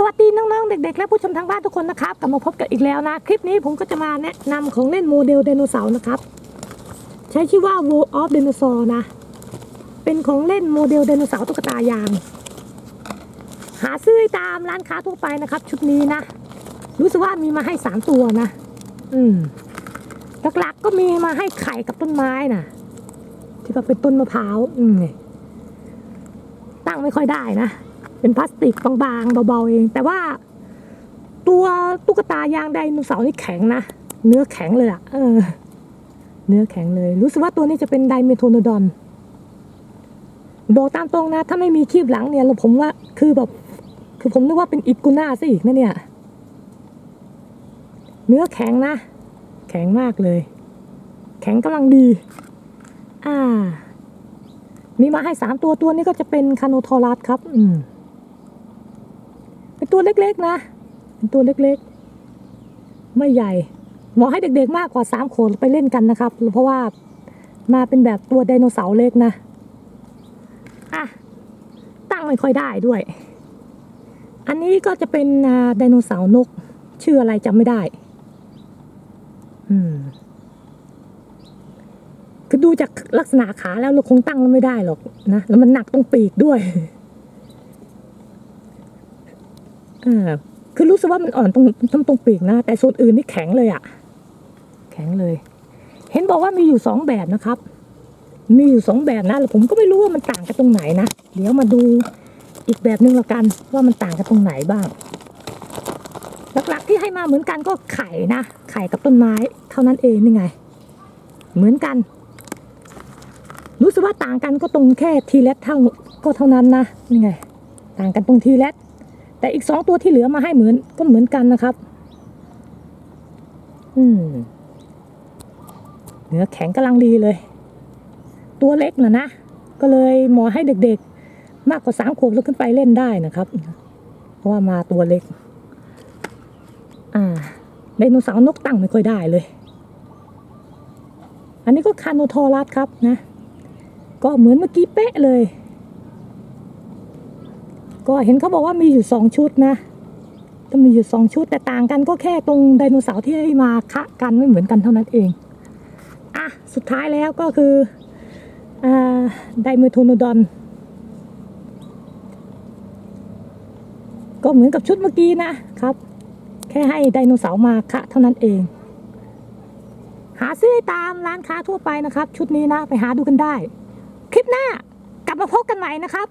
สวัสดีน้องๆ เด็ก ๆ และผู้ชมทางบ้านทุกคนนะครับกลับมาพบกันอีกแล้วนะ คลิปนี้ผมก็จะมาแนะนำของเล่นโมเดลไดโนเสาร์นะครับ ใช้ชื่อว่า World of Dinosaur นะ เป็นของเล่นโมเดลไดโนเสาร์ตุ๊กตายาง หาซื้อตามร้านค้าทั่วไปนะครับ ชุดนี้นะ รู้สึกว่ามีมาให้สามตัวนะ อืมหลักๆก็มีมาให้ไข่กับต้นไม้นะที่ว่าเป็นต้นมะพร้าวอืมตั้งไม่ค่อยได้นะ เป็นพลาสติกบางๆเบาๆเอง แต่ว่า ตัวตุ๊กตายางไดโนเสาร์นี่แข็งนะเนื้อแข็งเลยอะเออ เนื้อแข็งเลย รู้สึกว่าตัวนี้จะเป็นไดเมโทโนดอนบอกตามตรงนะ ถ้าไม่มีคีบหลังเนี่ยเราผมว่าคือแบบคือผมนึกว่าเป็นอิกุน่าซะอีกนะเนี่ย เนื้อแข็งนะ แข็งมากเลย แข็งกำลังดี อ่า มีมาให้สามตัวตัวนี้ก็จะเป็นคาโนทอรัสครับ อืม ตัวเล็กๆนะเป็นตัวเล็กๆ ไม่ใหญ่เหมาะให้เด็กๆมากกว่าสามขวบไปเล่นกันนะครับ เพราะว่ามาเป็นแบบตัวไดโนเสาร์เล็กนะอะตั้งไม่ค่อยได้ด้วย อันนี้ก็จะเป็นไดโนเสาร์นก ชื่ออะไรจำไม่ได้ อืมคือดูจากลักษณะขาแล้วเราคงตั้งไม่ได้หรอกนะ แล้วมันหนักตรงปีกด้วย อ่าคือรู้สึกว่ามันอ่อนตรงตรงตรงปีกนะ แต่ส่วนอื่นนี่แข็งเลยอะแข็งเลย เห็นบอกว่ามีอยู่สองแบบนะครับ มีอยู่สองแบบนะแล้วผมก็ไม่รู้ว่ามันต่างกันตรงไหนนะ เดี๋ยวมาดูอีกแบบหนึ่งละกัน ว่ามันต่างกันตรงไหนบ้าง หลักๆที่ให้มาเหมือนกันก็ไข่นะ ไข่กับต้นไม้ เท่านั้นเองนี่ไง เหมือนกัน รู้สึกว่าต่างกันก็ตรงแค่ทีเล็เท่าก็เท่านั้นนะนี่ไง ต่างกันตรงทีเล็ แต่อีกสองตัวที่เหลือมาให้เหมือนก็เหมือนกันนะครับ อืมเนื้อแข็งกำลังดีเลย ตัวเล็กนะนะ ก็เลยหมอให้เด็กๆ มากกว่าสามขวบแล้วขึ้นไปเล่นได้นะครับ เพราะว่ามาตัวเล็ก อ่าไดโนเสาร์นกตั้งไม่ค่อยได้เลย อันนี้ก็คาโนทอรัสครับนะ ก็เหมือนเมื่อกี้เป๊ะเลย ก็เห็นเขาบอกว่ามีอยู่สองชุดนะก็มีอยู่สองชุดแต่ต่างกันก็แค่ตรงไดโนเสาร์ที่ให้มาคะกันไม่เหมือนกันเท่านั้นเอง อะ สุดท้ายแล้วก็คืออ่าไดเมโทโนดอน ก็เหมือนกับชุดเมื่อกี้นะครับ แค่ให้ไดโนเสาร์มาคะเท่านั้นเอง หาซื้อตามร้านค้าทั่วไปนะครับ ชุดนี้นะไปหาดูกันได้ คลิปหน้ากลับมาพบกันใหม่นะครับ